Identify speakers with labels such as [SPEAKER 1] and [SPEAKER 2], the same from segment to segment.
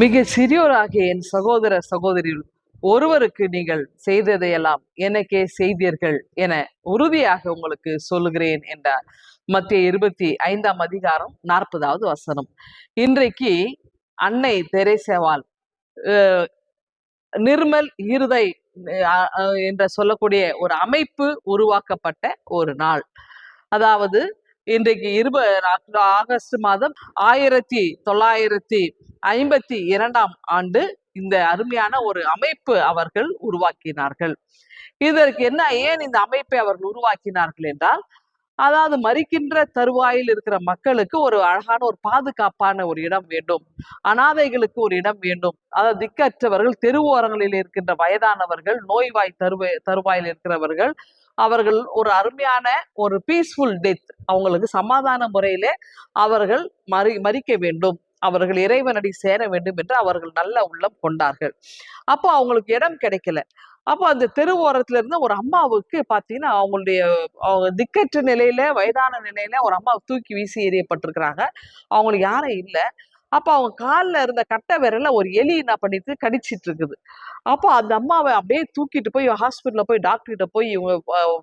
[SPEAKER 1] மிக சிறியோராகிய என் சகோதர சகோதரில் ஒருவருக்கு நீங்கள் செய்ததையெல்லாம் எனக்கே செய்தீர்கள் என உறுதியாக உங்களுக்கு சொல்லுகிறேன் என்றார். மத்திய இருபத்தி ஐந்தாம் அதிகாரம் நாற்பதாவது வசனம். இன்றைக்கு அன்னை தெரேசேவால் நிர்மல் இருதை என்ற சொல்லக்கூடிய ஒரு அமைப்பு உருவாக்கப்பட்ட ஒரு நாள். அதாவது இன்றைக்கு இருப ஆகஸ்ட் மாதம் ஆயிரத்தி தொள்ளாயிரத்தி ஐம்பத்தி இரண்டாம் ஆண்டு இந்த அருமையான ஒரு அமைப்பு அவர்கள் உருவாக்கினார்கள். இதற்கு என்ன ஏன் இந்த அமைப்பை அவர்கள் உருவாக்கினார்கள் என்றால் அதாவது மறிக்கின்ற தருவாயில் இருக்கிற மக்களுக்கு ஒரு அழகான ஒரு பாதுகாப்பான ஒரு இடம் வேண்டும். அனாதைகளுக்கு ஒரு இடம் வேண்டும். அதாவது திக்கற்றவர்கள் தெருவோரங்களில் இருக்கின்ற வயதானவர்கள் நோய்வாய் தருவ தருவாயில் இருக்கிறவர்கள் அவர்கள் ஒரு அருமையான ஒரு பீஸ்ஃபுல் டெத் அவங்களுக்கு சமாதான முறையிலே அவர்கள் மறி மறிக்க வேண்டும். அவர்கள் இறைவனடி சேர வேண்டும் என்று அவர்கள் நல்ல உள்ளம் கொண்டார்கள். அப்போ அவங்களுக்கு இடம் கிடைக்கல. அப்போ அந்த தெரு ஓரத்துல இருந்து ஒரு அம்மாவுக்கு பாத்தீங்கன்னா அவங்களுடைய அவங்க திக்கற்ற நிலையில வயதான நிலையில ஒரு அம்மா தூக்கி வீசி எறியப்பட்டிருக்கிறாங்க. அவங்களுக்கு யாரும் இல்லை. அப்போ அவங்க காலில் இருந்த கட்டை விரல ஒரு எலி என்ன பண்ணிட்டு கடிச்சிட்டு இருக்குது அப்போ அந்த அம்மாவை அப்படியே தூக்கிட்டு போய் ஹாஸ்பிட்டலில் போய் டாக்டர்கிட்ட போய் இவங்க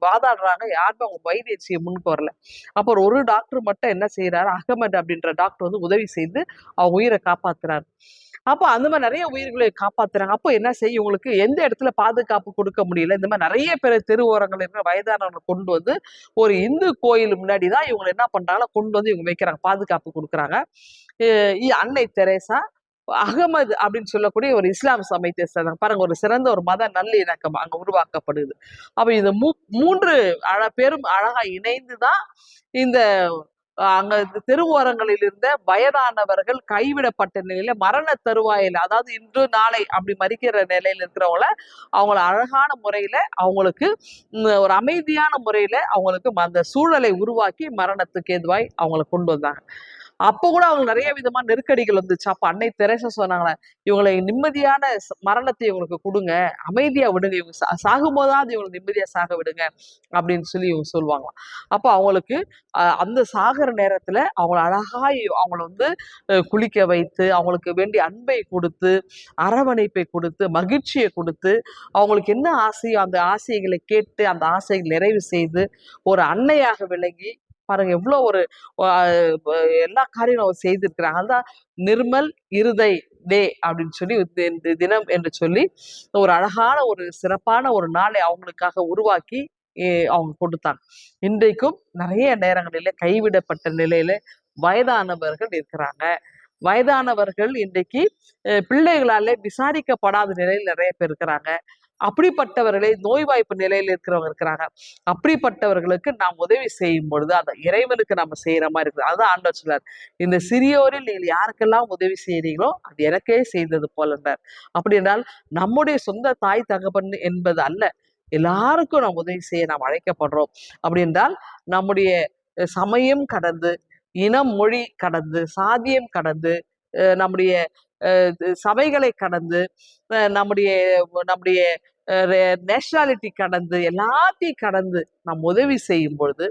[SPEAKER 1] வாதாடுறாங்க. யாருமே அவங்க வைத்தியம் செய்ய முன்னுக்கு வரல. அப்போ ஒரு டாக்டர் மட்டும் என்ன செய்யறாரு அகமது அப்படின்ற டாக்டர் வந்து உதவி செய்து அவங்க உயிரை காப்பாத்துறாரு. அப்போ அந்த மாதிரி நிறைய உயிர்களை காப்பாத்துறாங்க. அப்போ என்ன செய்யும்? இவங்களுக்கு எந்த இடத்துல பாதுகாப்பு கொடுக்க முடியல? இந்த மாதிரி நிறைய பேர் தெரு ஓரங்கள் இருக்கிற வயதானவங்களை கொண்டு வந்து ஒரு இந்து கோயில் முன்னாடி தான் இவங்களை என்ன பண்றாங்க கொண்டு வந்து இவங்க வைக்கிறாங்க. பாதுகாப்பு கொடுக்குறாங்க. அன்னை தெரேசா அகமது அப்படின்னு சொல்லக்கூடிய ஒரு இஸ்லாம் சமயத்தை சேர்ந்தாங்க பாருங்க ஒரு சிறந்த ஒரு மத நல்லிணக்கம் அங்க உருவாக்கப்படுது. அப்ப இந்த மூ மூன்று அழ பெரும் அழகா இணைந்து தான் இந்த அங்க தெருவோரங்களில் இருந்த வயதானவர்கள் கைவிடப்பட்ட நிலையில மரண தருவாயில் அதாவது இன்று நாளை அப்படி மறிக்கிற நிலையில இருக்கிறவங்கள அவங்கள அழகான முறையில அவங்களுக்கு ஒரு அமைதியான முறையில அவங்களுக்கு அந்த சூழலை உருவாக்கி மரணத்துக்கு ஏதுவாய் அவங்களை கொண்டு வந்தாங்க. அப்போ கூட அவங்க நிறைய விதமான நெருக்கடிகள் வந்துச்சு. அப்போ அன்னை தெரேசா சொன்னாங்களே இவங்களை நிம்மதியான மரணத்தை இவங்களுக்கு கொடுங்க. அமைதியா விடுங்க. இவங்க சா- சாகும்போதாவது இவங்களை நிம்மதியா சாக விடுங்க. அப்படின்னு சொல்லி இவங்க சொல்லுவாங்களாம். அப்போ அவங்களுக்கு அந்த சாகிற நேரத்துல அவங்கள அழகா அவங்கள வந்து குளிக்க வைத்து அவங்களுக்கு வேண்டிய அன்பை கொடுத்து அரவணைப்பை கொடுத்து மகிழ்ச்சியை கொடுத்து அவங்களுக்கு என்ன ஆசையோ அந்த ஆசைகளை கேட்டு அந்த ஆசைகளை நிறைவு செய்து ஒரு அன்னையாக விளங்கி பாருங்க எவ்வளோ ஒரு எல்லா காரியம் அவர் செய்திருக்கிறாங்க அதுதான் நிர்மல் இருதை டே அப்படின்னு சொல்லி இந்த- இந்த தினம் என்று சொல்லி ஒரு அழகான ஒரு சிறப்பான ஒரு நாளை அவங்களுக்காக உருவாக்கி அவங்க கொடுத்தாங்க. இன்றைக்கும் நிறைய நேரங்களில கைவிடப்பட்ட நிலையில வயதானவர்கள் இருக்கிறாங்க. வயதானவர்கள் இன்றைக்கு பிள்ளைகளால பிள்ளைகளாலே விசாரிக்கப்படாத நிலையில் நிறைய பேர் இருக்கிறாங்க. அப்படிப்பட்டவர்களை நோய்வாய்ப்பு நிலையில் இருக்கிறவங்க இருக்கிறாங்க. அப்படிப்பட்டவர்களுக்கு நாம் உதவி செய்யும் பொழுது அந்த இறைவனுக்கு நம்ம செய்யற மாதிரி இருக்குது. அதுதான் ஆண்டவர் சொல்றார். இந்த சிறியோரில் நீங்கள் யாருக்கெல்லாம் உதவி செய்கிறீங்களோ அது எனக்கே செய்தது போலன்றார். அப்படி என்றால் நம்முடைய சொந்த தாய் தகப்பன் என்பது அல்ல. எல்லாருக்கும் நாம் உதவி செய்ய நாம் அழைக்கப்படுறோம். அப்படி என்றால் நம்முடைய சமயம் கடந்து இனம் மொழி கடந்து சாதியம் கடந்து அஹ், நம்முடைய சபைகளை கடந்து நம்முடைய நம்முடைய நேஷனாலிட்டி கடந்து எல்லாத்தையும் கடந்து நாம் உதவி செய்யும் பொழுது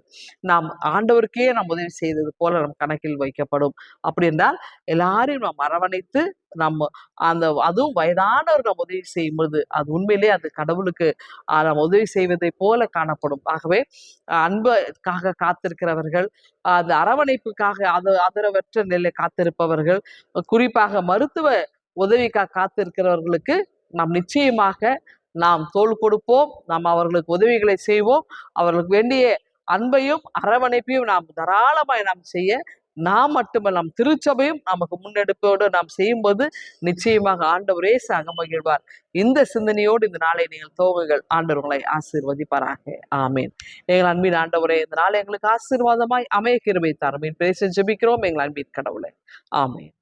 [SPEAKER 1] நாம் ஆண்டவருக்கே நாம் உதவி செய்தது போல நம் கணக்கில் வைக்கப்படும். அப்படி என்றால் எல்லாரையும் நாம் அரவணைத்து நம்ம அந்த அதுவும் வயதானவர் நாம் உதவி செய்யும் பொழுது அது உண்மையிலே அது கடவுளுக்கு நாம் உதவி செய்வதை போல காணப்படும். ஆகவே அன்புக்காக காத்திருக்கிறவர்கள் அந்த அரவணைப்புக்காக அது ஆதரவற்ற நிலை காத்திருப்பவர்கள் குறிப்பாக மருத்துவ உதவிக்காக காத்திருக்கிறவர்களுக்கு நாம் நிச்சயமாக நாம் தோள் கொடுப்போம் நாம் அவர்களுக்கு உதவிகளை செய்வோம் அவர்களுக்கு வேண்டிய அன்பையும் அரவணைப்பையும் நாம் தாராளமாய் நாம் செய்ய நாம் மட்டுமல்ல நம் திருச்சபையும் நமக்கு முன்னெடுப்போடு நாம் செய்யும்போது நிச்சயமாக ஆண்டவரே சாக மகிழ்வார். இந்த சிந்தனையோடு இந்த நாளை நீங்கள் தோவுகள் ஆண்டவர்களை ஆசீர்வதிப்பாராக. ஆமீன். எங்கள் அன்பின் ஆண்டவரே இந்த நாள் எங்களுக்கு ஆசீர்வாதமாய் அமைய கிருபை தாரும். பேச ஜெபிக்கிறோம் எங்கள் அன்பின் கடவுளை. ஆமீன்.